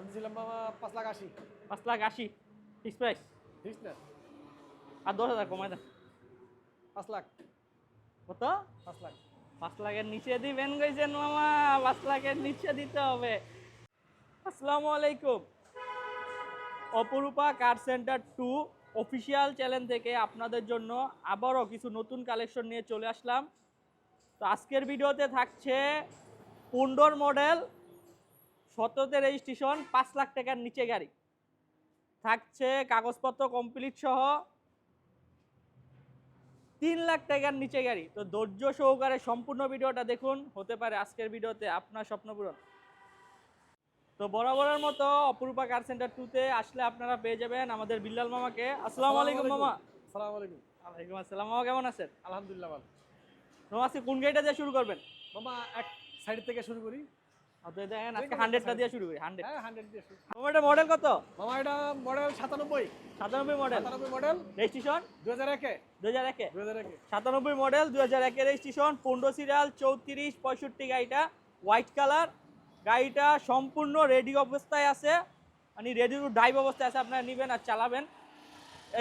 দাম দিয়েছিলাম মামা পাঁচ লাখ আশি। পাঁচ লাখ আশি ফিক্স প্রাইস ঠিক না? আর দশ হাজার কমায় দেন। পাঁচ লাখ। কত? পাঁচ লাখ। পাঁচ লাখের নিচে দিবেন মামা পাঁচ লাখের নিচে দিতে হবে। আসসালামু আলাইকুম। Aparupa car center to official channel থেকে আপনাদের জন্য আবারও কিছু নতুন কালেকশন নিয়ে চলে আসলাম। তো আজকের ভিডিওতে থাকছে পুন্ডর মডেল সতেরোতে রেজিস্ট্রেশন পাঁচ লাখ টাকার নিচে গাড়ি। থাকছে কাগজপত্র কমপ্লিট সহ তিন লাখ টাকার নিচে গাড়ি। তো ধৈর্য সহকারে সম্পূর্ণ ভিডিওটা দেখুন। হতে পারে আজকের ভিডিওতে আপনার স্বপ্ন পূরণ। তো বরাবরের মতো অপরূপা কার সেন্টার টুতে আসলে আপনারা পেয়ে যাবেন আমাদের বিল্লাল মামাকে। আসসালামু আলাইকুম মামা। সালাম আলাইকুম। ওয়ালাইকুম আসসালাম। মামা কেমন আছেন? আলহামদুলিল্লাহ ভালো। মামা আজকে কোন গাড়িটা দিয়ে শুরু করবেন? মামা এক সাইড থেকে শুরু করি। দেখেন আজকে হান্ড্রেডটা দিয়ে শুরু করি হান্ড্রেড হ্যাঁ হান্ড্রেড দিয়ে শুরু। মামা এটা মডেল কত মামা এটা রেজিস্ট্রেশন রেজিস্ট্রেশন সিরিয়াল চৌত্রিশ পঁয়ষট্টি গাড়িটা। হোয়াইট কালার গাড়িটা সম্পূর্ণ রেডি অবস্থায় আছে। মানে রেডি টু ড্রাইভ অবস্থায় আছে আপনারা নেবেন আর চালাবেন।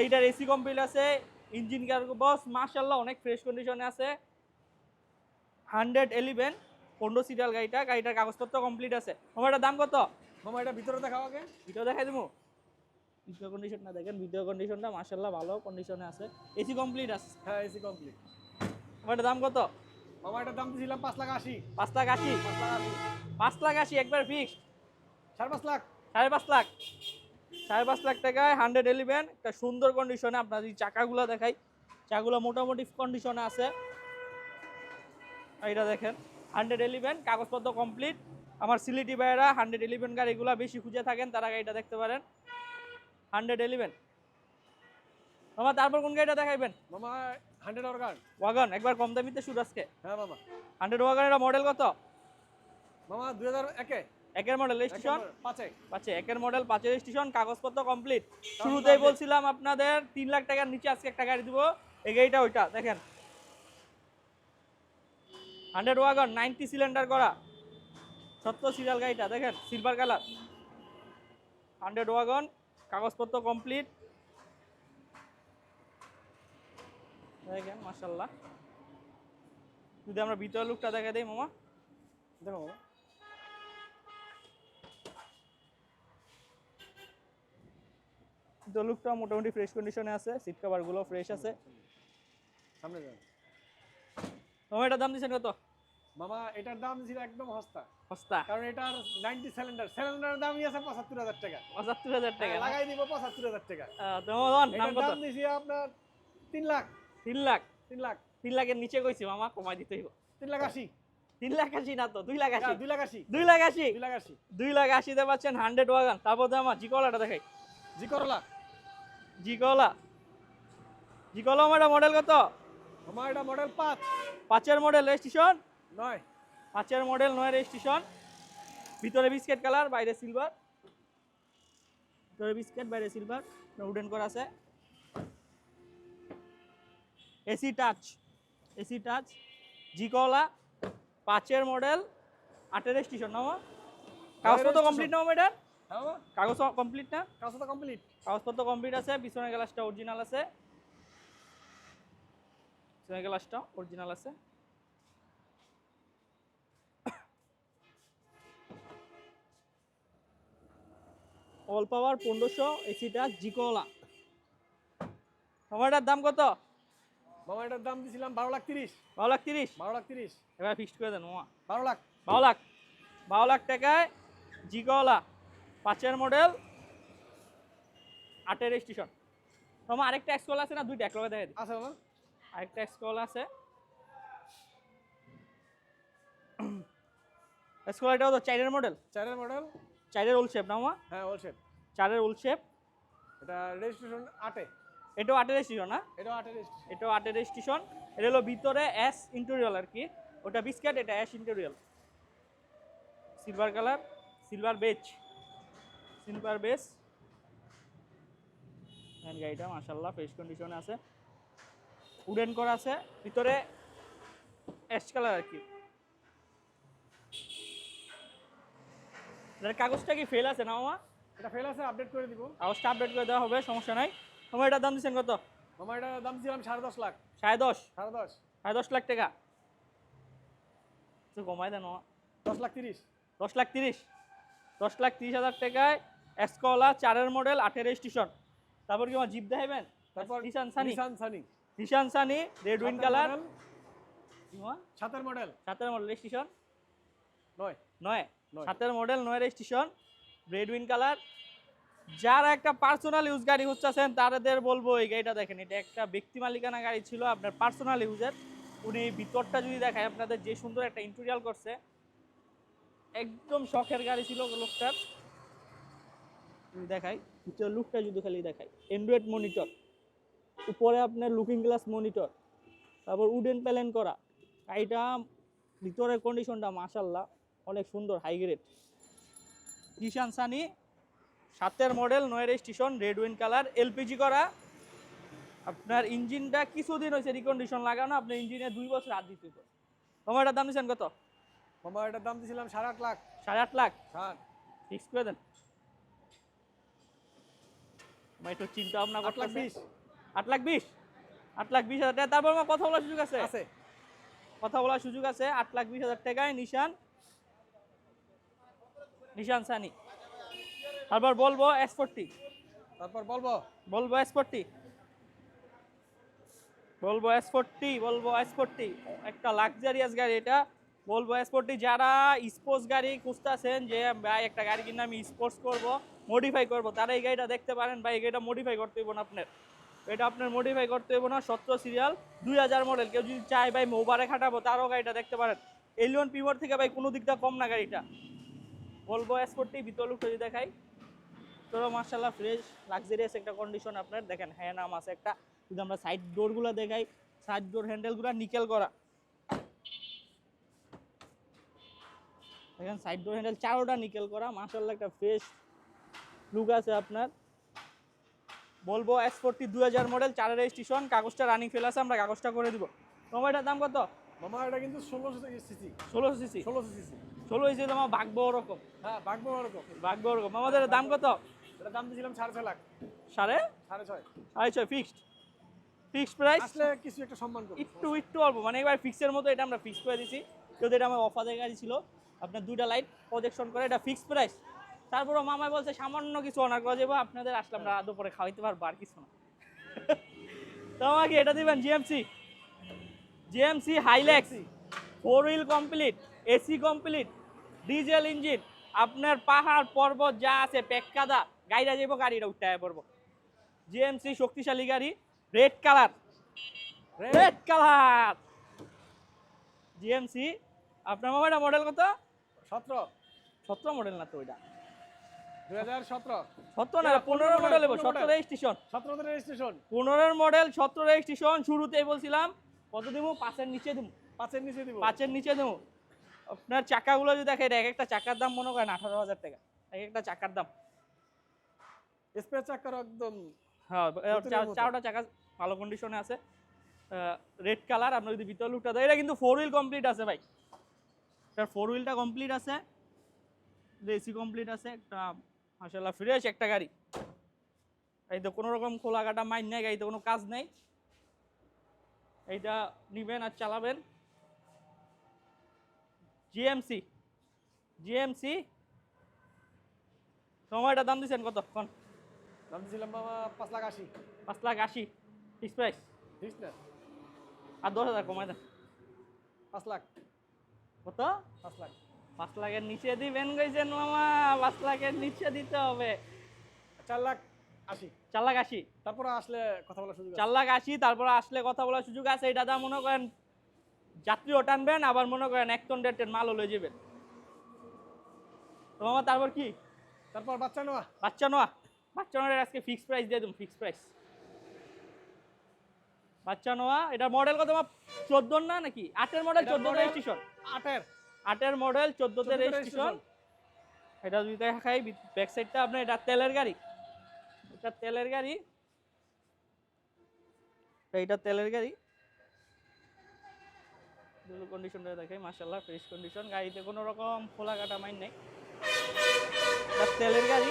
এইটার এসি কমপ্লিট আছে ইঞ্জিন বস মার্শাল্লাহ অনেক ফ্রেশ কন্ডিশনে আছে। হান্ড্রেড এলিভেন পনেরো সিরিয়াল গাড়িটা গাড়িটার কাগজপত্র কমপ্লিট আছে। এটার দাম কত? এটা ভিতরে দেখাও আগে। ভিডিও দেখাই দেবো ভিডিও কন্ডিশনটা দেখেন ভিডিও কন্ডিশনটা মার্শাল্লাহ ভালো কন্ডিশনে আছে। এসি কমপ্লিট আছে। হ্যাঁ এসি কমপ্লিট এটার দাম কত? মামা এটার দাম দিয়েছিলাম পাঁচ লাখ আশি। পাঁচ লাখ আশি? পাঁচ লাখ আশি। একবার ফিক্সড সাড়ে পাঁচ লাখ। সাড়ে পাঁচ লাখ। সাড়ে পাঁচ লাখ টাকায় হান্ড্রেড এলিভেন একটা সুন্দর কন্ডিশনে আপনার যদি চাকাগুলো দেখাই চাকাগুলো মোটামুটি কন্ডিশনে আছে। এটা দেখেন। হান্ড্রেড এলিভেন কাগজপত্র কমপ্লিট আমার সিলিটি ভাইয়েরা হান্ড্রেড এলিভেন গাড়িগুলো বেশি খুঁজে থাকেন তারা গাড়িটা দেখতে পারেন। হান্ড্রেড এলিভেন আমার তারপর কোন গাড়িটা দেখাইবেন? মামা হান্ড্রেড অর্গান ওয়াগন একবার কম দামিতে শুরু আজকে। হ্যাঁ মামা। হান্ড্রেড ওয়াগনের মডেল কত? মামা দু হাজার একে। একের মডেল রেজিস্ট্রেশন পাঁচে। পাচ্ছে একের মডেল পাঁচের স্টেশন কাগজপত্র কমপ্লিট শুরুতেই বলছিলাম আপনাদের তিন লাখ টাকার নিচে আজকে একটা গাড়ি দিব। এই গাড়িটা ওইটা দেখেন। হান্ড্রেড ওয়াগন, নাইনটি সিলিন্ডার করা। সত্তর সিরিয়াল গাড়িটা, দেখেন সিলভার কালার হান্ড্রেড ওয়াগন, কাগজপত্র কমপ্লিট দেখেন মাসাল্লাহ যদি আমরা ভিতরের লুকটা দেখা দিই, মামা। দেখো, মামা। লুকটা মোটামুটি ফ্রেশ কন্ডিশনে আছে সিট কাভারগুলো ফ্রেশ আছে। সামনে যান। মামা এটার দাম দিচ্ছেন কত? মামা এটার দাম ছিল একদম সস্তা। সস্তা? কারণ এটার নাইনটি সিলিন্ডার সিলিন্ডারের দামই আছে পঁচাত্তর হাজার টাকা। পঁচাত্তর হাজার টাকা লাগাই দিব পঁচাত্তর হাজার টাকা। দাম দিছি আপনার তিন লাখ। তিন লাখ? তিন লাখ। তিন লাখের নিচে কইছি মামা কমাই দিতে হইব। তিন লাখ আশি। তিন লাখ আশি না তো দুই লাখ আশি। হ্যাঁ, দুই লাখ আশি। দুই লাখ আশি? দুই লাখ আশি। দুই লাখ আশিতে পাচ্ছেন হান্ড্রেড ওয়াগান তারপর আমার জিকলাটা দেখাই। জি করলা জিকলা জিকলা আমার মডেল কত? আমার এটা মডেল পাঁচ। পাঁচের মডেল রেজিস্ট্রেশন নয়। পাঁচের মডেল নয় রেজিস্ট্রেশন ভিতরে বিস্কেট কালার বাইরে সিলভার ভিতরে বিস্কেট বাইরে সিলভার উডেন করা আছে। এসি টাচ এসি টাচ জিকলা পাঁচের মডেল আটের রেজিস্ট্রেশন না আমার? কাগজপত্র কমপ্লিট না আমার এটার হ্যাঁ মামা কাগজ কমপ্লিট না? কাজ তো কমপ্লিট কাগজপত্র কমপ্লিট আছে পিছনের গ্লাসটা অরিজিনাল আছে। পিছনের গ্লাসটা অরিজিনাল আছে। অল পাওয়ার পনেরোশো এসিটা জিকোলা। আমারটার দাম কত? মামা দাম দিছিলাম বারো লাখ তিরিশ। বারো লাখ তিরিশ? বারো লাখ তিরিশ। এবার ফিক্সড করে দেন মামা বারো লাখ। বারো লাখ। বারো লাখ টাকায় জিকোলা পাঁচের মডেল আটের স্টেশন তোমার আরেকটা এক্সকল আছে না দুইটা একলগে দেখে আছে মামা আরেকটা স্কল আছে। স্কল এটাও তো চাইরের মডেল চারের মডেল চাইরের ওল শেপ না হ্যাঁ ওল শেপ চারের ওল শেপ এটা রেজিস্ট্রেশন আটে। এটাও আটের স্টেশন না? এটাও আটে রেজিস্ট্রেশন এটাও আটের স্টেশন এটা হলো ভিতরে অ্যাশ ইন্টেরিয়াল আর কি। ওটা বিস্কেট এটা ash interior silver colour silver beige silver base গাড়িটা মাসাল্লাহ ফ্রেশ কন্ডিশনে আছে। উডেন করা আছে ভিতরে অ্যাশ কালার আর কি। কাগজটা কি ফেল আছে না মামা? এটা ফেল আছে আপডেট করে দিব। কাগজটা আপডেট করে দেওয়া হবে সমস্যা নাই। মামা এটার দাম দিচ্ছেন কত? মামা এটা দাম দিয়েছিলাম সাড়ে দশ লাখ। সাড়ে দশ? সাড়ে দশ। সাড়ে দশ লাখ টাকা? একটু কমাই দেন মামা। দশ লাখ তিরিশ। দশ লাখ তিরিশ? দশ লাখ তিরিশ হাজার টাকায় এসকলা চারের মডেল আটের স্টেশন। তারপর কি আমার জিপ দেখাবেন তারপর Nissan Sunny Nissan Sunny Nissan Sunny red wine colour. সাতের মডেল? সাতের মডেল রেজিস্ট্রেশন? নয়। নয়। সাতের মডেল নয় রেজিস্ট্রেশন রেড উইন কালার। যারা একটা পার্সোনাল ইউজ গাড়ি খুঁজতেছেন তাদের বলব এই গাড়িটা দেখেন এটা একটা ব্যক্তি মালিকানা গাড়ি ছিল আপনার পার্সোনাল ইউজের উনি ভিতরটা যদি দেখায় আপনাদের যে সুন্দর একটা ইন্টেরিয়াল করছে একদম শখের গাড়ি ছিল লোকটার। দেখাই লুকটা যদি খালি দেখাই অ্যান্ড্রয়েড মনিটর উপরে আপনার লুকিং গ্লাস মনিটর তারপর উডেন প্যালেন করা। গাড়িটা ভিতরের কন্ডিশনটা মাশাল্লাহ অনেক সুন্দর হাই গ্রেড কিষান সানি সাতের মডেল নয় registration red wine colour LPG করা। আপনার ইঞ্জিনটা কিছুদিন হয়েছে রিকন্ডিশন লাগানো আপনার ইঞ্জিনে দুই বছর হাত দিতে তোমার এটার দাম দিচ্ছেন কত? মামা এটার দাম দিয়েছিলাম সাড়ে আট লাখ। সাড়ে আট লাখ? হ্যাঁ। ফিক্স করে দেন। একটু চিন্তা ভাবনা বিশ। আট লাখ বিশ? আট লাখ বিশ হাজার টাকা। তারপর আমার কথা বলার সুযোগ আছে? আছে। কথা বলার সুযোগ আছে আট লাখ বিশ হাজার টাকায় নিশান নিশান সানি। তারপর বলব এস ফোরটি তারপর বলব? বলব এস ফোরটি বলব এস ফোরটি বলব এস ফোরটি একটা লাক্সারিয়াস গাড়ি এটা। বলব এস ফোরটি যারা স্পোর্টস গাড়ি খুঁজতেছেন যে ভাই একটা গাড়ি কিনে আমি স্পোর্টস করব মডিফাই করব তারা এই গাড়িটা দেখতে পারেন ভাই এই গাড়িটা মডিফাই করতে হইব না আপনার। এটা আপনার মডিফাই করতে হইব না সত্তর সিরিয়াল দুই হাজার মডেল কেউ যদি চায় ভাই মোবারে খাটাবো, তারও গাড়িটা দেখতে পারেন। এলিয়ন পিমোর থেকে ভাই কোনো দিকটা কম না গাড়িটা। বলব এস ফোরটি ভিতর লুকটা যদি দেখাই তোরা মার্শাল্লাহ ফ্রেশ লাক্সারিয়াস একটা কন্ডিশন আপনার। দেখেন হ্যাঁ নাম আছে একটা। যদি আমরা সাইড ডোরগুলো দেখাই সাইড ডোর হ্যান্ডেলগুলো নিকেল করা। দেখেন সাইড ডোর হ্যান্ডেল চারোটা নিকেল করা। মার্শাল্লাহ একটা ফ্রেশ লুক আছে আপনার। বলব এস ফোরটি দু হাজার মডেল চারের রেজিস্ট্রেশন কাগজটা রানিং ফেল আছে আমরা কাগজটা করে দিব। তোমার এটার দাম কত? মামা এটা কিন্তু ষোলোশো সিসি। ষোলোশো সিসি? ষোলোশো সিসি। ষোলো হিসেবে তোমার ভাগবো ওরকম। হ্যাঁ বাগবো ওরকম। ভাগবো ওরকম। আমাদের দাম কত? এটার দাম দিয়েছিলাম সাড়ে ছয় লাখ। সাড়ে? সাড়ে ছয়। সাড়ে ছয় ফিক্সড ফিক্সড প্রাইস আসলে কিছু একটা সম্মান করব। একটু একটু অল্প। মানে এবার ফিক্সের মতো এটা আমরা ফিক্স করে দিছি। যদি এটা আমার অফারের গাড়ি ছিল আপনার দুইটা লাইট প্রজেকশন করে এটা ফিক্সড প্রাইস তারপরও মামাই বলছে সামান্য কিছু অনার করা যাব আপনাদের আসলে আমরা দুপুরে খাওয়াইতে পারব আর কিছু না। তো আমাকে এটা দিবেন GMC GMC Hilux four wheel complete AC complete diesel engine আপনার পাহাড় পর্বত যা আছে পেক্কাদা গাড়িটা যাব গাড়িটা উঠতে পড়ব। জিএমসি শক্তিশালী গাড়ি red colour red colour. GMC আপনার মামাটা মডেল কত? সতেরো। সতেরো মডেল না তো ওইটা? শুরুতেই বলছিলাম কত দেবো পাঁচের নিচে দেবো পাঁচের নিচে দিব। পাঁচের নিচে দেবো আপনার চাকাগুলো যদি দেখেন এক একটা চাকার দাম মনে করেন আঠারো হাজার টাকা। এক একটা চাকার দাম। চাকার একদম হ্যাঁ। চারটা চাকা ভালো কন্ডিশনে আছে। রেড কালার আপনার যদি ভিতর লুকটা দেয় এটা কিন্তু ফোর হুইল কমপ্লিট আছে ভাই। এটার ফোর হুইলটা কমপ্লিট আছে। এসি কমপ্লিট আছে একটা মাসাল্লাহ ফ্রেশ একটা গাড়ি। এই তো কোনো রকম খোলা কাটা মাইন নেই গাড়িতে কোনো কাজ নেই। এইটা নিবেন আর চালাবেন। GMC GMC. সময়টা দাম দিচ্ছেন কতক্ষণ দাম দিয়েছিলাম বাবা পাঁচ লাখ আশি। পাঁচ লাখ আশি ফিক্স প্রাইস ঠিক না। আর দশ হাজার কমায় দেন। পাঁচ লাখ। কত? পাঁচ লাখ। পাঁচ লাখের নিচে দিবেন কইছেন মামা পাঁচ লাখের নিচে দিতে হবে। চার লাখ আশি। চার লাখ আশি। তারপর আসলে কথা বলার সুযোগ চার লাখ আশি তারপরে আসলে কথা বলার সুযোগ আছে। এটা দা মনে করেন যাত্রীও টানবেন আবার মনে করেন এক টন দেড় টন মালও লয়ে যাবেন। তো মামা তারপর কি? তারপর বাচ্চা নেওয়া। বাচ্চা নোয়া বাচ্চা নোয়ার আজকে ফিক্স প্রাইস দিয়ে দিন ফিক্স প্রাইস বাচ্চা নোয়া এটা মডেল কত মা? চোদ্দ না নাকি? আটের মডেল এটা চোদ্দ model- আটের। আটের মডেল চোদ্দোতে 14 তে রেজিস্ট্রেশন এটা যদি দেখাই ব্যাক সাইডটা আপনার এটা তেলের গাড়ি। এটা তেলের গাড়ি। এটা তেলের গাড়ি। কন্ডিশনটা দেখাই মাসাল্লাহ ফ্রেশ কন্ডিশন গাড়িতে কোনো রকম খোলা কাটা মাইন নেই। তেলের গাড়ি।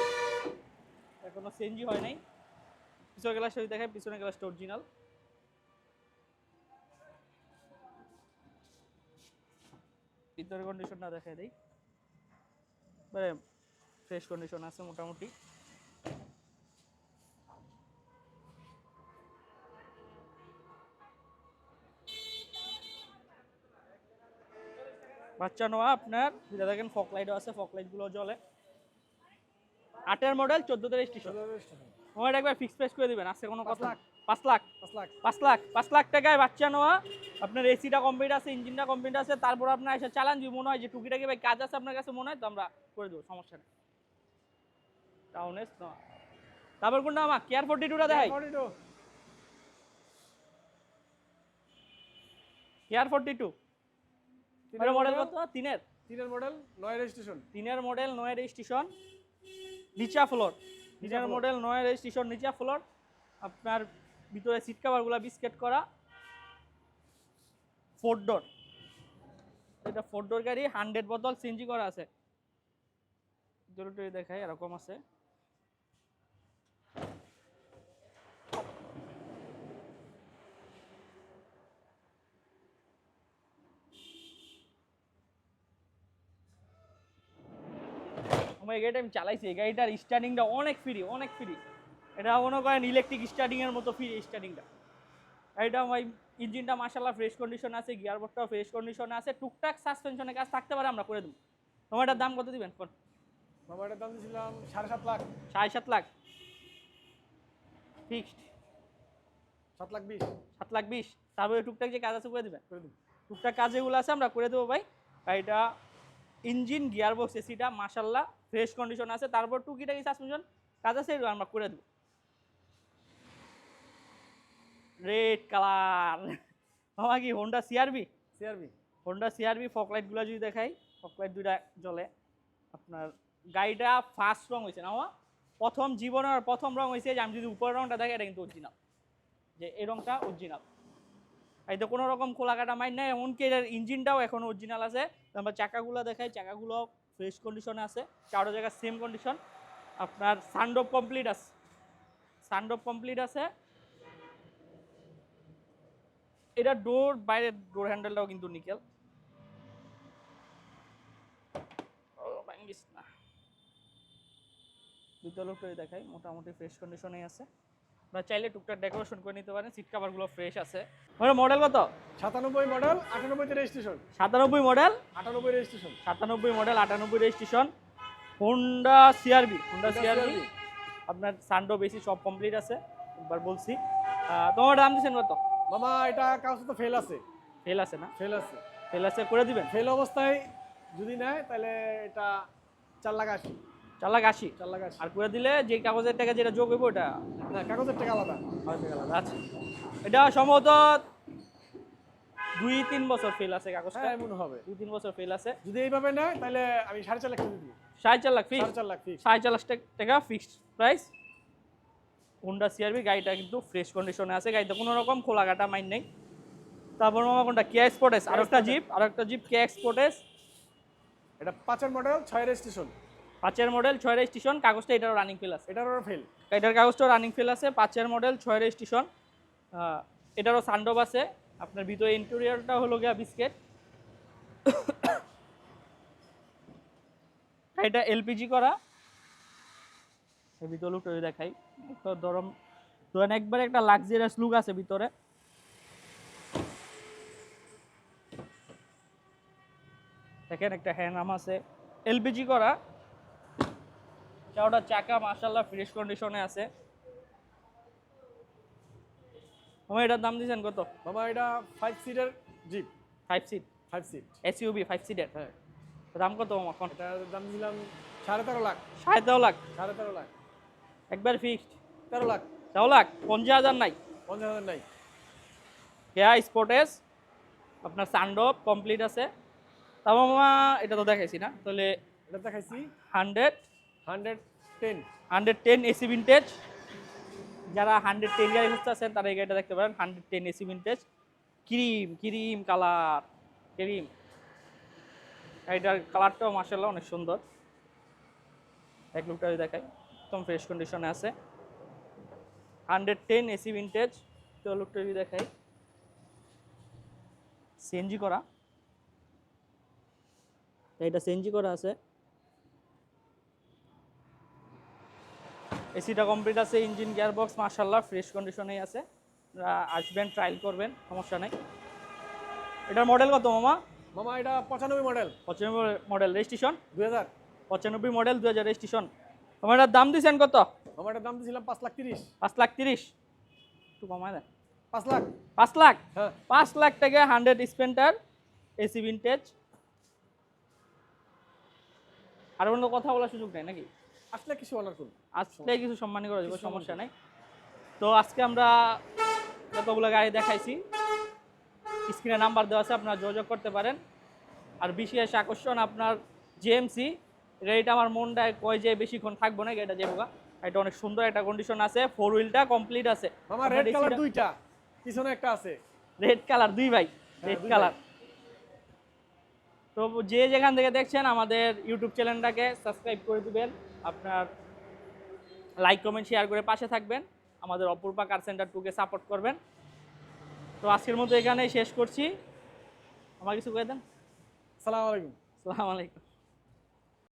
এখনও সিএনজি হয় নাই। পিছনের গ্লাসটা দেখায় পিছনের গ্লাসটা অরিজিনাল ভিতরের কন্ডিশনটা দেখায় দেই। মানে ফ্রেশ কন্ডিশন আছে মোটামুটি। বাচ্চা নোয়া আপনার যেটা দেখেন ফক লাইটও আছে ফক লাইটগুলো জ্বলে। আটের মডেল চোদ্দোতে রেজিস্ট্রেশন মোবাইল একবার ফিক্স প্রাইস করে দিবেন আজকে কোনো কথা। পাঁচ লাখ। পাঁচ লাখ। পাঁচ লাখ। পাঁচ লাখ টাকায় বাচ্চা নেওয়া। আপনার এসিটা কমপ্লিট আছে ইঞ্জিনটা কমপ্লিট আছে তারপর আপনার এসে চালান যদি মনে হয় যে টুকিটাকি ভাই কাজ আছে আপনার কাছে মনে হয় তো আমরা করে দেবো সমস্যা নেই। টাউনেস না তারপর কোনটা আমার? কেয়ার ফোর্টি টুটা দেখাই। কেয়ার ফোর্টি টু মডেল কত? তিনের। তিনের মডেল নয় রেজিস্ট্রেশন তিনের মডেল নয় রেজিস্ট্রেশন নিচা ফ্লোর তিনের মডেল নয় রেজিস্ট্রেশন নিচা ফ্লোর আপনার ভিতরে সিট কাভারগুলো বিস্কেট করা। ফোর ডোর এটা ফোর ডোর গাড়ি হান্ড্রেড বোতল সিএনজি করা আছে। দুটো দেখাই, এরকম আছে। আমার এই গাড়িটা আমি চালাইছি। এই গাড়িটার স্টার্টিংটা অনেক ফ্রি অনেক ফ্রি এটা মনে করেন ইলেকট্রিক স্টার্টিংয়ের মতো ফ্রি স্টার্টিংটা এটা আমার ইঞ্জিনটা মাসাল্লাহ ফ্রেশ কন্ডিশন আছে গিয়ার বক্সটাও ফ্রেশ কন্ডিশনে আছে টুকটাক সাসপেনশনের কাজ থাকতে পারে আমরা করে দেবো। তোমার এটার দাম কত দিবেন? কোন? মামাটার দাম দিয়েছিলাম সাড়ে সাত লাখ। সাড়ে সাত লাখ? ফিক্সড সাত লাখ বিশ। সাত লাখ বিশ? তারপরে টুকটাক যে কাজ আছে করে দিবেন? করে দিন টুকটাক কাজ যেগুলো আছে আমরা করে দেবো ভাই। গাড়িটা ইঞ্জিন গিয়ার বক্স এসিটা মাসাল্লাহ ফ্রেশ কন্ডিশন আছে। তারপর টুকিটাকি সাসপেনশন কাজ আছে এগুলো আমরা করে দেবো। রেড কালার আমার কি Honda CRV CRV Honda CRV ফকলাইটগুলো যদি দেখাই ফকলাইট দুইটা জ্বলে আপনার গাড়িটা ফার্স্ট রং হয়েছে না বাবা? প্রথম জীবনের প্রথম রং হয়েছে যে আমি যদি উপরের রংটা দেখি এটা কিন্তু অরিজিনাল যে এই রংটা অরিজিনাল এই তো কোনো রকম খোলা কাটা মাইন নাই এমনকি এটার ইঞ্জিনটাও এখন অরিজিনাল আছে। আমরা চাকাগুলো দেখাই চাকাগুলো ফ্রেশ কন্ডিশনে আছে। চারো জায়গায় সেম কন্ডিশন আপনার সানডোপ কমপ্লিট আছে। সানডোপ কমপ্লিট আছে। এটা ডোর বাইরের ডোর হ্যান্ডেলটাও কিন্তু নিকেল। না। দুটো লোকটাই দেখাই মোটামুটি ফ্রেশ কন্ডিশনেই আছে। আপনারা চাইলে টুকটাক ডেকোরেশন করে নিতে পারেন সিট কাভারগুলো ফ্রেশ আছে। ওর মডেল কত? সাতানব্বই মডেল আটানব্বইতে রেজিস্ট্রেশন সাতানব্বই মডেল আটানব্বই রেজিস্ট্রেশন সাতানব্বই মডেল আটানব্বই registration Honda CRV Honda CRV আপনার সান্ডো বেশি সব কমপ্লিট আছে একবার বলছি। তোমার দাম দিচ্ছেন কত? মামা এটা কাগজ তো ফেল আছে? ফেল আছে না? ফেল আছে। ফেল আছে করে দিবেন? ফেল অবস্থায় যদি নেয় তাহলে এটা চার লাখ আশি। চার লাখ আশি? চার লাখ আশি। আর করে দিলে যে কাগজের টাকা যেটা যোগ হইব ওটা? না কাগজের টাকা আলাদা। আলাদা আচ্ছা। এটা সম্ভবত দুই তিন বছর ফেল আছে কাগজটা। হ্যাঁ এমন হবে। দুই তিন বছর ফেল আছে। যদি এইভাবে নেয় তাহলে আমি সাড়ে চার লাখ টাকা দিব। সাড়ে চার লাখ ফিক্স সাড়ে চার লাখ ফিক্স সাড়ে চার লাখ টাকা ফিক্সড প্রাইস হোন্ডা সিআরবি গাড়িটা কিন্তু ফ্রেশ কন্ডিশনে আছে। গাড়িতে কোনো রকম খোলা কাটা মাইন নেই। তারপর মামা কোনটা? কে এক্সপোর্টেস আর একটা জিপ আর একটা জিপ কে এক্সপোর্টেস এটা পাঁচের মডেল ছয় রেজিস্ট্রেশন পাঁচের মডেল ছয় রেজিস্ট্রেশন কাগজটা এটারও রানিং ফিল আছে। এটারও ফেল এটার কাগজটাও রানিং ফেল আছে পাঁচের মডেল ছয় রেজিস্ট্রেশন এটারও সানডোব আছে। আপনার ভিতরে ইন্টেরিয়রটা হলো গিয়া বিস্কেট এটা এলপিজি করা। এই ভিতরে লুকটা দেখাই। তো ধরম ধরেন একবার একটা লাক্সারিয়াস লুক আছে ভিতরে। দেখেন একটা হ্যান্ডাম আছে এলপিজি করা। চাওটা চাকা মাশাল্লাহ ফ্রেশ কন্ডিশনে আছে। আমার এটার দাম দিয়েছেন কত? মামা এটা ফাইভ সিটের jeep five seat five seat SUV five সিটের হ্যাঁ। দাম কত এখন? এটার দাম দিলাম সাড়ে তেরো লাখ। সাড়ে তেরো লাখ। সাড়ে তেরো লাখ। একবার ফিক্সড তেরো লাখ। তেরো লাখ পঞ্চাশ হাজার নাই। পঞ্চাশ হাজার নাই। কেয়া স্পোর্টেস আপনার সানডোপ কমপ্লিট আছে। মামা এটা তো দেখাইছি না তাহলে এটা দেখাইছি। Hundred hundred ten hundred ten AC vintage যারা হান্ড্রেড টেন গাড়ি খুঁজতে আছেন তারা এই গাড়িটা দেখতে পারেন hundred ten AC vintage cream cream colour cream. গাড়িটার কালারটাও মার্শাল্লাহ অনেক সুন্দর। এক লুকটা দেখাই। একদম ফ্রেশ কন্ডিশনে আছে। হান্ড্রেড টেন এসি ভিনটেজ তো লুকটা যদি দেখাই। সিএনজি করা। এটা সিএনজি করা আছে। এসিটা কমপ্লিট আছে ইঞ্জিন গিয়ারবক্স মার্শাল্লাহ ফ্রেশ কন্ডিশনেই আছে। আসবেন ট্রায়াল করবেন সমস্যা নেই। এটার মডেল কত মামা? মামা এটা পঁচানব্বই মডেল পঁচানব্বই মডেল রেজিস্ট্রেশন দুই হাজার। পঁচানব্বই মডেল দু হাজার রেজিস্ট্রেশন তোমার এটার দাম দিয়েছেন কত? মামা এটার দাম দিয়েছিলাম পাঁচ লাখ তিরিশ। পাঁচ লাখ তিরিশ? একটু কমায় দেন। পাঁচ লাখ। পাঁচ লাখ? হ্যাঁ। পাঁচ লাখ টাকা হান্ড্রেড স্পেন্টার এসি ভিনটেজ আর অন্য কথা বলার সুযোগ নেই নাকি? আসলে কিছু অনার করুন আসলে কিছু সম্মানী করা যাবে সমস্যা নেই। তো আজকে আমরা যতগুলো গাড়ি দেখাইছি স্ক্রিনে নাম্বার দেওয়া আছে আপনারা যোগাযোগ করতে পারেন। আর বিশেষ আকর্ষণ আপনার জিএমসি এটা আমার মনটায় কয় যে বেশিক্ষণ থাকব না এটা যাব এটা অনেক সুন্দর একটা কন্ডিশন আছে ফোর হুইলটা কমপ্লিট আছে। মামা রেড কালার দুইটা পিছনে একটা আছে। রেড কালার দুই ভাই হ্যাঁ, রেড কালার তো যে যেখান থেকে দেখছেন আমাদের ইউটিউব চ্যানেলটাকে সাবস্ক্রাইব করে দিবেন আপনার লাইক কমেন্ট শেয়ার করে পাশে থাকবেন আমাদের অপূর্বা কার সেন্টার টুকে সাপোর্ট করবেন। তো আজকের মতো এখানেই শেষ করছি। আমার কিছু করে দেন? সালাম আলাইকুম। আসসালামু আলাইকুম।